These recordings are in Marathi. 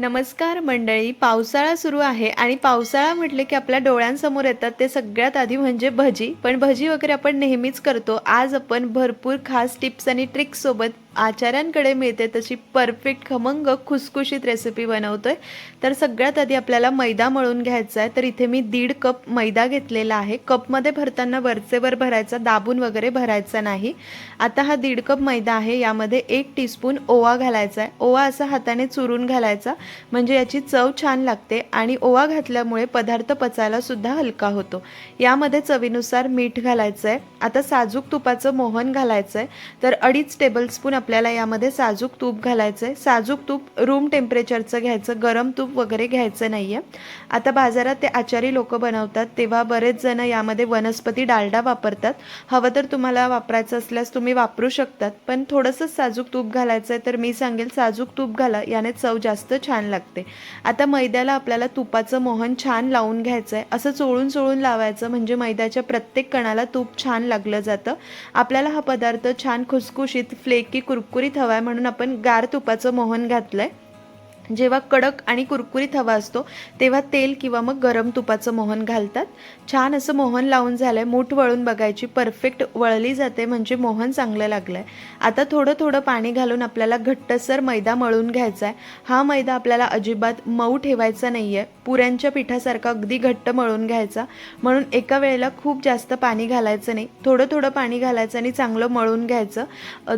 नमस्कार मंडळी पावसाळा सुरू आहे आणि पावसाळा म्हटले की आपल्या डोळ्यांसमोर येतात ते सगळ्यात आधी म्हणजे भजी. पण भजी वगैरे आपण नेहमीच करतो. आज आपण भरपूर खास टिप्स आणि ट्रिक्स आचाऱ्यांकडे मिळते तशी परफेक्ट खमंग खुसखुशीत रेसिपी बनवतोय. तर सगळ्यात आधी आपल्याला मैदा मळून घ्यायचा आहे. तर इथे मी दीड कप मैदा घेतलेला आहे. कपमध्ये भरताना वरचेवर भरायचा दाबून वगैरे भरायचा नाही. आता हा दीड कप मैदा आहे. यामध्ये एक टीस्पून ओवा घालायचा आहे. ओवा असा हाताने चुरून घालायचा म्हणजे याची चव छान लागते आणि ओवा घातल्यामुळे पदार्थ पचायला सुद्धा हलका होतो. यामध्ये चवीनुसार मीठ घालायचं आहे. आता साजूक तुपाचं मोहन घालायचं आहे. तर अडीच टेबलस्पून आपल्याला यामध्ये साजूक तूप घालायचं आहे साजूक तूप रूम टेम्परेचरचं घ्यायचं गरम तूप वगैरे घ्यायचं नाही आहे आता बाजारात ते आचारी लोक बनवतात तेव्हा बरेच जण यामध्ये वनस्पती डालडा वापरतात. हवं तर तुम्हाला वापरायचं असल्यास तुम्ही वापरू शकतात पण थोडंसं साजूक तूप घालायचं आहे तर मी सांगेल साजूक तूप घाला याने चव जास्त छान लागते. आता मैद्याला आपल्याला तुपाचं मोहन छान लावून घ्यायचं आहे असं चोळून चोळून लावायचं म्हणजे मैद्याच्या प्रत्येक कणाला तूप छान लागलं जातं. आपल्याला हा पदार्थ छान खुसखुशीत फ्लेकी कुरकुरीत हवा आहे म्हणून आपण गार तुपाचं मोहन घातलं आहे जेव्हा कडक आणि कुरकुरीत हवा असतो तेव्हा तेल किंवा मग गरम तुपाचं मोहन घालतात. छान असं मोहन लावून झालंय मूठ वळून बघायची परफेक्ट वळली जाते म्हणजे मोहन चांगलं लागलंय. आता थोडं थोडं पाणी घालून आपल्याला घट्टसर मैदा मळून घ्यायचा आहे हा मैदा आपल्याला अजिबात मऊ ठेवायचा नाही आहे पुऱ्यांच्या पिठासारखा अगदी घट्ट मळून घ्यायचा. म्हणून एका वेळेला खूप जास्त पाणी घालायचं नाही. थोडं थोडं पाणी घालायचं आणि चांगलं मळून घ्यायचं.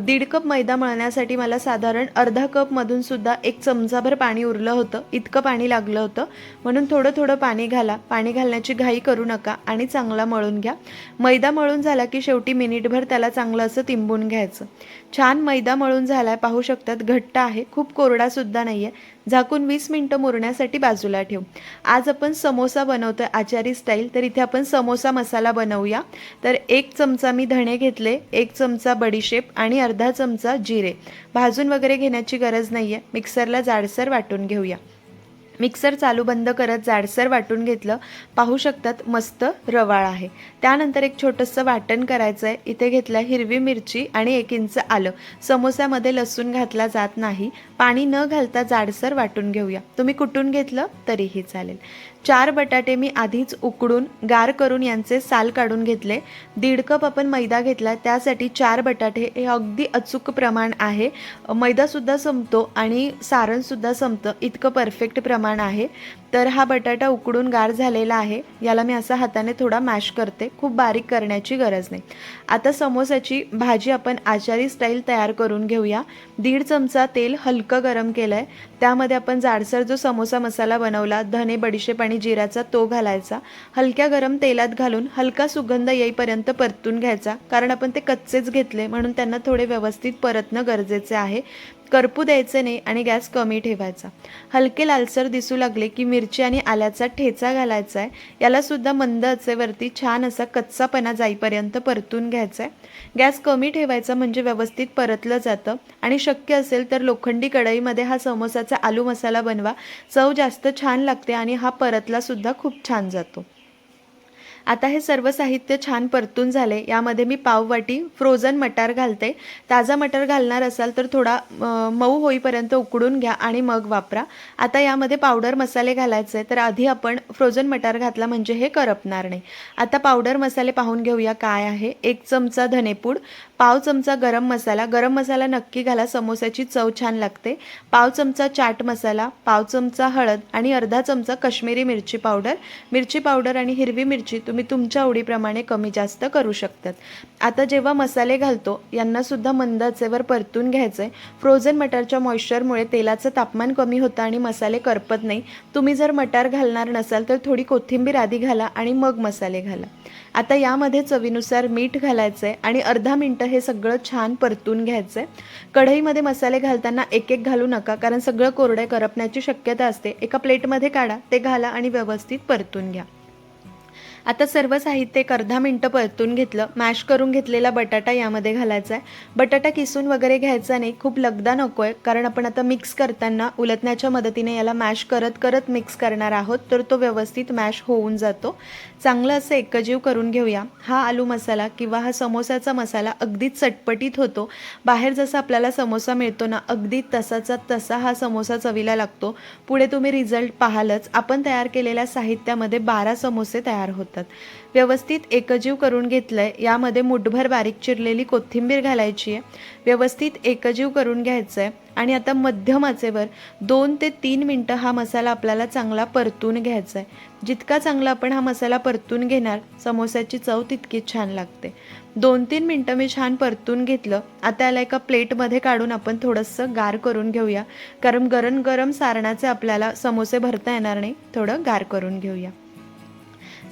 दीड कप मैदा मळण्यासाठी मला साधारण अर्धा कपमधून सुद्धा एक चमचाभर पाणी उरलं होतं इतकं पाणी लागलं होतं. म्हणून थोडं थोडं पाणी घाला. पाणी घालण्याची घाई करू नका आणि चांगला मळून घ्या. मैदा मळून झाला की शेवटी मिनिटभर त्याला चांगलं असं तिंबून घ्यायचं. छान मैदा मळून झालाय पाहू शकतात घट्ट आहे. खूप कोरडा सुद्धा नाहीये. झाकून वीस मिनटं मुरण्यासाठी बाजूला ठेवू. आज आपण समोसा बनवतो आचारी स्टाईल तर इथे आपण समोसा मसाला बनवूया. तर एक चमचा मी धणे घेतले एक चमचा बडीशेप आणि अर्धा चमचा जिरे. भाजून वगैरे घेण्याची गरज नाही आहे मिक्सरला जाडसर वाटून घेऊया. मिक्सर चालू बंद करत जाडसर वाटून घेतलं. पाहू शकतात मस्त रवाळ आहे. त्यानंतर एक छोटंसं वाटण करायचं आहे इथे घेतलं हिरवी मिरची आणि एक इंच आलं. समोस्यामध्ये लसूण घातला जात नाही. पाणी न घालता जाडसर वाटून घेऊया. तुम्ही कुटून घेतलं तरीही चालेल. चार बटाटे मी आधीच उकडून गार करून यांचे साल काढून घेतले. दीड कप आपण मैदा घेतला. त्यासाठी चार बटाटे. हे अगदी अचूक प्रमाण आहे. मैदासुद्धा संपतो आणि सारणसुद्धा संपतं. इतकं परफेक्ट प्रमाण आहे. तर हा बटाटा उकडून गार झालेला आहे. याला मी असा हाताने थोडा मॅश करते. खूप बारीक करण्याची गरज नाही. आता समोसाची भाजी आपण आचारी स्टाईल तयार करून घेऊया. दीड चमचा तेल हलकं गरम केलं आहे त्यामध्ये आपण जाडसर जो समोसा मसाला बनवला धने बडीशेप आणि जिऱ्याचा तो घालायचा. हलक्या गरम तेलात घालून हलका सुगंध येईपर्यंत परतून घ्यायचा. कारण आपण ते कच्चेच घेतले म्हणून त्यांना थोडे व्यवस्थित परतणं गरजेचे आहे. करपू द्यायचे नाही आणि गॅस कमी ठेवायचा. हलके लालसर दिसू लागले की मिरची आणि आल्याचा ठेचा घालायचा आहे यालासुद्धा मंद आचेवरती छान असा कच्चापणा जाईपर्यंत परतून घ्यायचा आहे गॅस कमी ठेवायचा म्हणजे व्यवस्थित परतलं जातं आणि शक्य असेल तर लोखंडी कढईमध्ये हा समोसाचा आलू मसाला बनवा. चव जास्त छान लागते आणि हा परतलासुद्धा खूप छान जातो. आता हे सर्व साहित्य छान परतून झाले. यामध्ये मी पाववाटी फ्रोझन मटार घालते. ताजा मटार घालणार असाल तर थोडा मऊ होईपर्यंत उकडून घ्या आणि मग वापरा. आता यामध्ये पावडर मसाले घालायचे तर आधी आपण फ्रोझन मटार घातला म्हणजे हे करपणार नाही. आता पावडर मसाले पाहून घेऊया काय आहे. एक चमचा धनेपूड पाव चमचा गरम मसाला. गरम मसाला नक्की घाला. समोस्याची चव छान लागते. पाव चमचा चाट मसाला पाव चमचा हळद आणि अर्धा चमचा कश्मीरी मिरची पावडर. मिरची पावडर आणि हिरवी मिरची तुम्ही तुमच्या आवडीप्रमाणे कमी जास्त करू शकतात. आता जेव्हा मसाले घालतो यांनासुद्धा मंद आचेवर परतून घ्यायचे फ्रोझन मटारच्या मॉइश्चरमुळे तेलाचं तापमान कमी होतं आणि मसाले करपत नाही. तुम्ही जर मटार घालणार नसाल तर थोडी कोथिंबीर आधी घाला आणि मग मसाले घाला. आता यामध्ये चवीनुसार मीठ घालायचं आहे आणि अर्धा मिनटं हे सगळं छान परतून घ्यायचं आहे कढईमध्ये मसाले घालताना एक एक घालू नका कारण सगळं कोरडे करपण्याची शक्यता असते. एका प्लेटमध्ये काढा ते घाला आणि व्यवस्थित परतून घ्या. आता सर्व साहित्य एक अर्धा मिनटं परतून घेतलं. मॅश करून घेतलेला बटाटा यामध्ये घालायचा आहे. बटाटा किसून वगैरे घ्यायचा नाही. खूप लगदा नको आहे कारण आपण आता मिक्स करताना उलटण्याच्या मदतीने याला मॅश करत करत मिक्स करणार आहोत. तर तो व्यवस्थित मॅश होऊन जातो. चांगलं असं एकजीव करून घेऊया. हा आलू मसाला किंवा हा समोसाचा मसाला अगदी चटपटीत होतो. बाहेर जसा आपल्याला समोसा मिळतो ना अगदी तसाचा तसा हा समोसा चवीला लागतो. पुढे तुम्ही रिझल्ट पाहालच. आपण तयार केलेल्या साहित्यामध्ये बारा समोसे तयार होतात. व्यवस्थित एकजीव करून घेतलंय यामध्ये मुठभर बारीक चिरलेली कोथिंबीर घालायची आहे व्यवस्थित एकजीव करून घ्यायचं आहे आणि आता मध्यम आचेवर दोन ते तीन मिनटं हा मसाला आपल्याला चांगला परतून घ्यायचा आहे जितका चांगला आपण हा मसाला परतून घेणार समोस्याची चव तितकी छान लागते. दोन तीन मिनटं मी छान परतून घेतलं. आता याला एका प्लेटमध्ये काढून आपण थोडंसं गार करून घेऊया. कारण गरम गरम सारणाचे आपल्याला समोसे भरता येणार नाही थोडं गार करून घेऊया.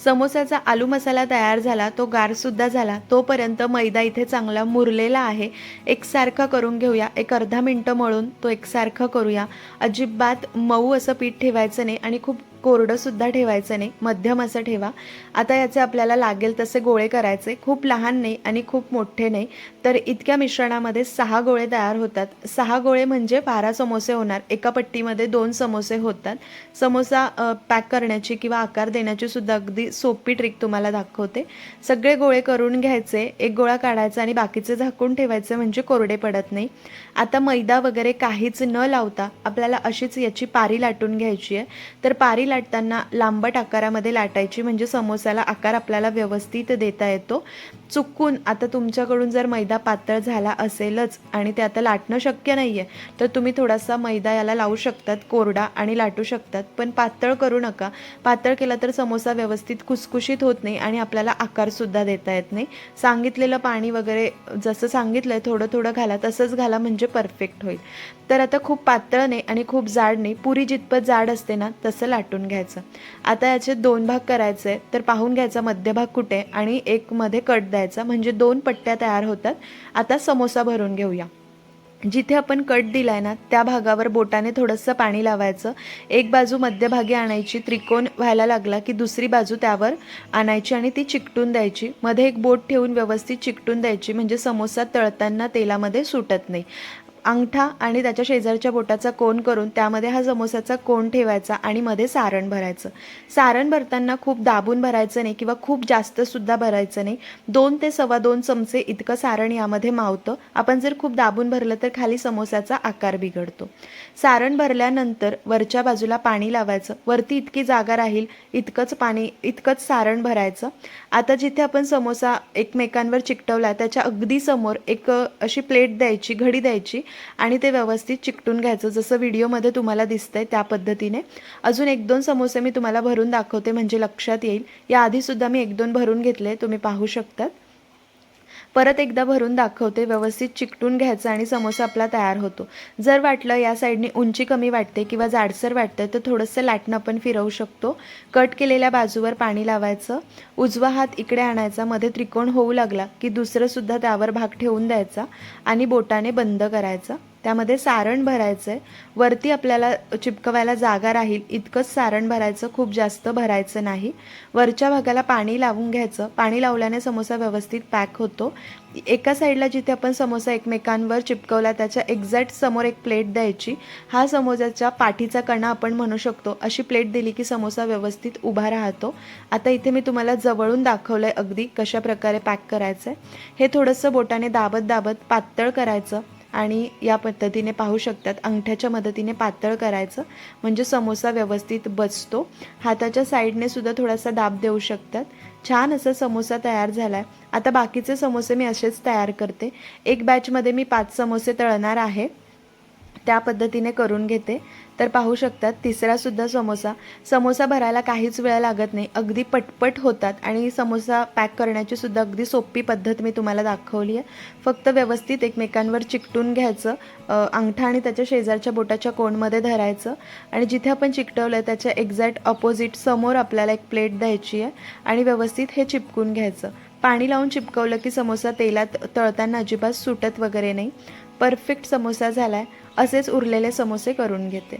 समोसाचा आलू मसाला तयार झाला तो गारसुद्धा झाला. तोपर्यंत मैदा इथे चांगला मुरलेला आहे. एकसारखा करून घेऊया. एक अर्धा मिनटं मळून तो एकसारखा करूया. अजिबात मऊ असं पीठ ठेवायचं नाही आणि खूप कोरडंसुद्धा ठेवायचं नाही मध्यम असं ठेवा. आता याचे आपल्याला लागेल तसे गोळे करायचे. खूप लहान नाही आणि खूप मोठे नाही. तर इतक्या मिश्रणामध्ये सहा गोळे तयार होतात. सहा गोळे म्हणजे बारा समोसे होणार. एका पट्टीमध्ये दोन समोसे होतात. समोसा पॅक करण्याची किंवा आकार देण्याची सुद्धा अगदी सोपी ट्रिक तुम्हाला दाखवते. सगळे गोळे करून घ्यायचे. एक गोळा काढायचा आणि बाकीचे झाकून ठेवायचे म्हणजे कोरडे पडत नाही. आता मैदा वगैरे काहीच न लावता आपल्याला अशीच याची पारी लाटून घ्यायची आहे. तर पारी लाटताना लांबट आकारामध्ये लाटायची म्हणजे समोसाला आकार आपल्याला व्यवस्थित देता येतो. चुकून आता तुमच्याकडून जर मैदा पातळ झाला असेलच आणि ते आता लाटणं शक्य नाही आहे तर तुम्ही थोडासा मैदा याला लावू शकतात कोरडा आणि लाटू शकतात. पण पातळ करू नका. पातळ केला तर समोसा व्यवस्थित खुसखुशीत होत नाही आणि आपल्याला आकारसुद्धा देता येत नाही. सांगितलेलं पाणी वगैरे जसं सांगितलं आहे थोडं थोडं घाला तसंच घाला म्हणजे परफेक्ट होईल. तर आता खूप पातळ नाही आणि खूप जाड नाही. पुरी जितपत जाड असते ना तसं लाटून घ्यायचं. आता याचे दोन भाग करायचे तर पाहून घ्यायचा मध्यभाग कुठे आणि एक मध्ये कट द्यायचा. म्हणजे दोन पट्ट्या तयार होतात. आता समोसा भरून घेऊया. जिथे आपण कट दिलाय ना त्या भागावर बोटाने थोडंसं पाणी लावायचं. एक बाजू मध्यभागी आणायची त्रिकोण व्हायला लागला की दुसरी बाजू त्यावर आणायची आणि ती चिकटून द्यायची. मध्ये एक बोट ठेवून व्यवस्थित चिकटून द्यायची म्हणजे समोसा तळताना तेलामध्ये सुटत नाही. अंगठा आणि त्याच्या शेजारच्या बोटाचा कोन करून त्यामध्ये हा समोसाचा कोन ठेवायचा आणि मध्ये सारण भरायचं. सारण भरताना खूप दाबून भरायचं नाही किंवा खूप जास्तसुद्धा भरायचं नाही. दोन ते सव्वा दोन चमचे इतकं सारण यामध्ये मावतं. आपण जर खूप दाबून भरलं तर खाली समोसाचा आकार बिघडतो. सारण भरल्यानंतर वरच्या बाजूला पाणी लावायचं. वरती इतकी जागा राहील इतकंच पाणी इतकंच सारण भरायचं. आता जिथे आपण समोसा एकमेकांवर चिकटवला त्याच्या अगदी समोर एक अशी प्लेट द्यायची घडी द्यायची आणि ते व्यवस्थित चिकटून घ्यायचं. जसं व्हिडिओमध्ये तुम्हाला दिसतंय त्या पद्धतीने. अजून एक दोन समोसे मी तुम्हाला भरून दाखवते म्हणजे लक्षात येईल. याआधीसुद्धा मी एक दोन भरून घेतले तुम्ही पाहू शकतात. परत एकदा भरून दाखवते व्यवस्थित चिकटून घ्यायचं आणि समोसा आपला तयार होतो. जर वाटलं या साईडने उंची कमी वाटते किंवा जाडसर वाटतं तर थोडंसं लाटणं आपण फिरवू शकतो. कट केलेल्या बाजूवर पाणी लावायचं. उजवा हात इकडे आणायचा मध्ये त्रिकोण होऊ लागला की दुसरंसुद्धा त्यावर भाग ठेवून द्यायचा आणि बोटाने बंद करायचा. त्यामध्ये सारण भरायचं आहे वरती आपल्याला चिपकवायला जागा राहील. इतकंच सारण भरायचं खूप जास्त भरायचं नाही. वरच्या भागाला पाणी लावून घ्यायचं. पाणी लावल्याने समोसा व्यवस्थित पॅक होतो. एका साईडला जिथे आपण समोसा एकमेकांवर चिपकवला त्याच्या एक्झॅक्ट समोर एक प्लेट द्यायची. हा समोसाच्या पाठीचा कणा आपण म्हणू शकतो. अशी प्लेट दिली की समोसा व्यवस्थित उभा राहतो. आता इथे मी तुम्हाला जवळून दाखवलं आहे अगदी कशा प्रकारे पॅक करायचं आहे हे थोडंसं बोटाने दाबत दाबत पातळ करायचं. आणि या पद्धतीने पाहू शकतात अंगठ्याच्या मदतीने पातळ करायचं. म्हणजे समोसा व्यवस्थित बसतो. हाताच्या साईडने सुद्धा थोडासा दाब देऊ शकतात. छान असा समोसा तयार झाला आहे आता बाकीचे समोसे मी असेच तयार करते. एक बॅचमध्ये मी पाच समोसे तळणार आहे. त्या पद्धतीने करून घेते. तर पाहू शकतात तिसरासुद्धा समोसा. समोसा भरायला काहीच वेळ लागत नाही. अगदी पटपट होतात आणि समोसा पॅक करण्याची सुद्धा अगदी सोपी पद्धत मी तुम्हाला दाखवली आहे. फक्त व्यवस्थित एकमेकांवर चिकटून घ्यायचं अंगठा आणि त्याच्या शेजारच्या बोटाच्या कोणमध्ये धरायचं आणि जिथे आपण चिकटवलं आहे त्याच्या एक्झॅक्ट अपोजिट समोर आपल्याला एक प्लेट द्यायची आहे आणि व्यवस्थित हे चिपकून घ्यायचं. पाणी लावून चिपकवलं की समोसा तेलात तळताना अजिबात सुटत वगैरे नाही. परफेक्ट समोसा झाला आहे असेच उरलेले समोसे करून घेते.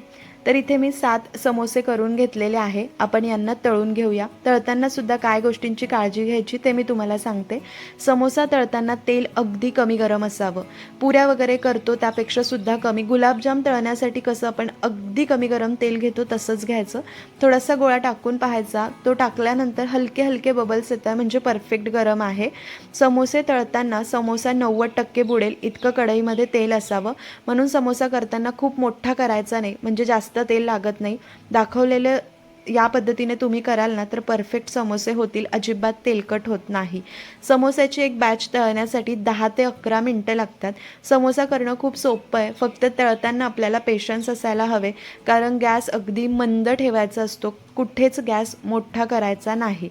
तर इथे मी सात समोसे करून घेतलेले आहे. आपण यांना तळून घेऊया. तळताना सुद्धा काय गोष्टींची काळजी घ्यायची ते मी तुम्हाला सांगते. समोसा तळताना तेल अगदी कमी गरम असावं. पुऱ्या वगैरे करतो त्यापेक्षा सुद्धा कमी. गुलाबजाम तळण्यासाठी कसं आपण अगदी कमी गरम तेल घेतो तसंच घ्यायचं. थोडासा गोळा टाकून पाहायचा. तो टाकल्यानंतर हलके हलके बबल्स येतात. म्हणजे परफेक्ट गरम आहे. समोसे तळताना समोसा नव्वद टक्के बुडेल. इतकं कढईमध्ये तेल असावं. म्हणून समोसा करताना खूप मोठा करायचा नाही. म्हणजे जास्त जास्त तेल लागत नाही. दाखवलेलं या पद्धतीने तुम्ही कराल ना तर परफेक्ट समोसे होतील. अजिबात तेलकट होत नाही. समोस्याची एक बॅच तळण्यासाठी दहा ते अकरा मिनटं लागतात. समोसा करणं खूप सोपं आहे. फक्त तळताना आपल्याला पेशन्स असायला हवे. कारण गॅस अगदी मंद ठेवायचा असतो. कुठेच गॅस मोठा करायचा नाही.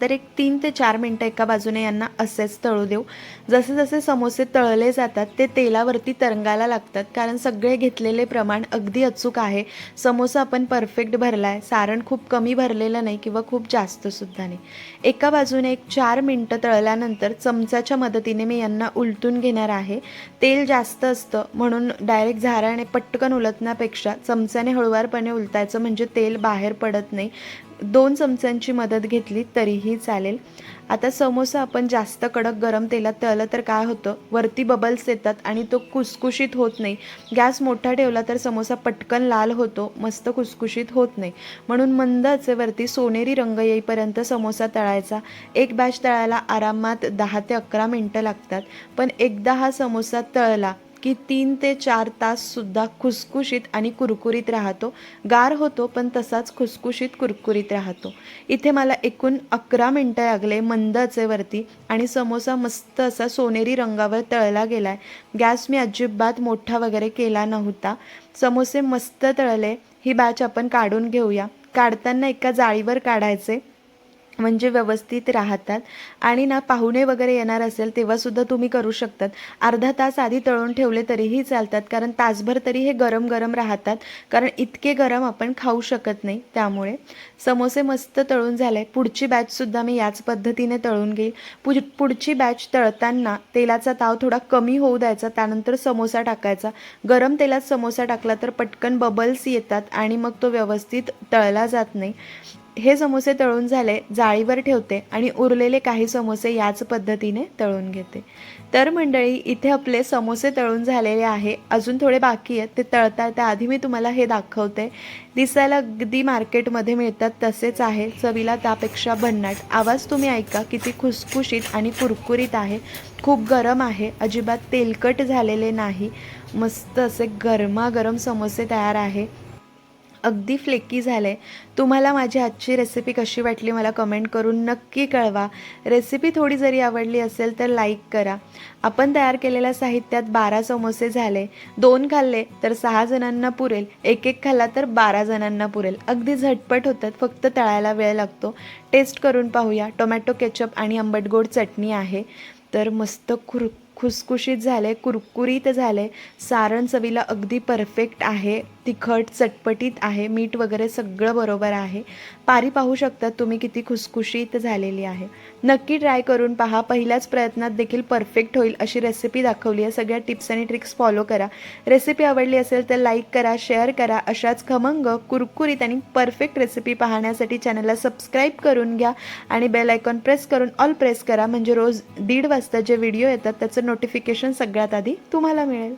तर एक तीन ते चार मिनटं एका बाजूने यांना असेच तळू देऊ. जसे जसे समोसे तळले जातात ते तेलावरती तरंगायला लागतात. कारण सगळे घेतलेले प्रमाण अगदी अचूक आहे. समोसा आपण परफेक्ट भरला आहे सारण खूप कमी भरलेलं नाही किंवा खूप जास्तसुद्धा नाही. एका बाजूने एक चार मिनटं तळल्यानंतर चमच्याच्या मदतीने मी यांना उलटून घेणार आहे. तेल जास्त असतं म्हणून डायरेक्ट झाराने पटकन उलटण्यापेक्षा चमच्याने हळुवारपणे उलटायचं म्हणजे तेल बाहेर पडत नाही. दोन चमच्यांची मदत घेतली तरीही चालेल. आता समोसा आपण जास्त कडक गरम तेलात तळलं तर काय होतं? वरती बबल्स येतात आणि तो कुसकुशीत होत नाही. गॅस मोठा ठेवला तर समोसा पटकन लाल होतो. मस्त कुसकुशीत होत नाही. म्हणून मंद आचेवरती सोनेरी रंग येईपर्यंत समोसा तळायचा. एक बॅच तळायला आरामात दहा ते अकरा मिनटं लागतात. पण एकदा हा समोसा तळला की तीन ते चार ताससुद्धा खुसखुशीत आणि कुरकुरीत राहतो. गार होतो पण तसाच खुसखुशीत कुरकुरीत राहतो. इथे मला एकूण अकरा मिनटं लागले मंद आचेवरती आणि समोसा मस्त असा सोनेरी रंगावर तळला गेला आहे गॅस मी अजिबात मोठा वगैरे केला नव्हता. समोसे मस्त तळले. ही बॅच आपण काढून घेऊया. काढताना एका जाळीवर काढायचे. म्हणजे व्यवस्थित राहतात. आणि ना पाहुणे वगैरे येणार असेल तेव्हासुद्धा तुम्ही करू शकतात. अर्धा तास आधी तळून ठेवले तरीही चालतात कारण तासभर तरी हे गरम गरम राहतात. कारण इतके गरम आपण खाऊ शकत नाही त्यामुळे. समोसे मस्त तळून झाले. पुढची बॅचसुद्धा मी याच पद्धतीने तळून घेईल. पुढ पुढची बॅच तळताना तेलाचा ताव थोडा कमी होऊ द्यायचा त्यानंतर समोसा टाकायचा. गरम तेलात समोसा टाकला तर पटकन बबल्स येतात आणि मग तो व्यवस्थित तळला जात नाही. हे समोसे तळून झाले जाळीवर ठेवते आणि उरलेले काही समोसे याच पद्धतीने तळून घेते. तर मंडळी इथे आपले समोसे तळून झालेले आहे. अजून थोडे बाकी आहेत. ते तळता त्याआधी मी तुम्हाला हे दाखवते. दिसायला अगदी मार्केटमध्ये मिळतात तसेच आहे. चवीला त्यापेक्षा भन्नाट. आवाज तुम्ही ऐका. किती खुसखुशीत आणि कुरकुरीत आहे. खूप गरम आहे. अजिबात तेलकट झालेले नाही. मस्त असे गरमागरम समोसे तयार आहे. अगदी फ्लेकी झालं आहे तुम्हाला माझी आजची रेसिपी कशी वाटली मला कमेंट करून नक्की कळवा. रेसिपी थोडी जरी आवडली असेल तर लाईक करा. आपण तयार केलेल्या साहित्यात बारा समोसे झाले. दोन खाल्ले तर सहा जणांना पुरेल. एक एक खाल्ला तर बारा जणांना पुरेल. अगदी झटपट होतात. फक्त तळायला वेळ लागतो. टेस्ट करून पाहूया. टोमॅटो केचप आणि आंबट गोड चटणी आहे. तर मस्त खुर खुसखुशीत झाले कुरकुरीत झाले. सारण चवीला अगदी परफेक्ट आहे. तिखट चटपटीत आहे. मीठ वगैरे सगळं बरोबर आहे. पारी पाहू शकतात तुम्ही किती खुसखुशीत झालेली आहे. नक्की ट्राय करून पहा. पहिल्याच प्रयत्नात देखील परफेक्ट होईल अशी रेसिपी दाखवली आहे. सगळ्या टिप्स आणि ट्रिक्स फॉलो करा. रेसिपी आवडली असेल तर लाईक करा शेअर करा. अशाच खमंग कुरकुरीत आणि परफेक्ट रेसिपी पाहण्यासाठी चॅनलला सबस्क्राईब करून घ्या आणि बेल आयकॉन प्रेस करून ऑल प्रेस करा. म्हणजे रोज दीड वाजता जे व्हिडिओ येतात त्याचं नोटिफिकेशन सगळ्यात आधी तुम्हाला मिळेल.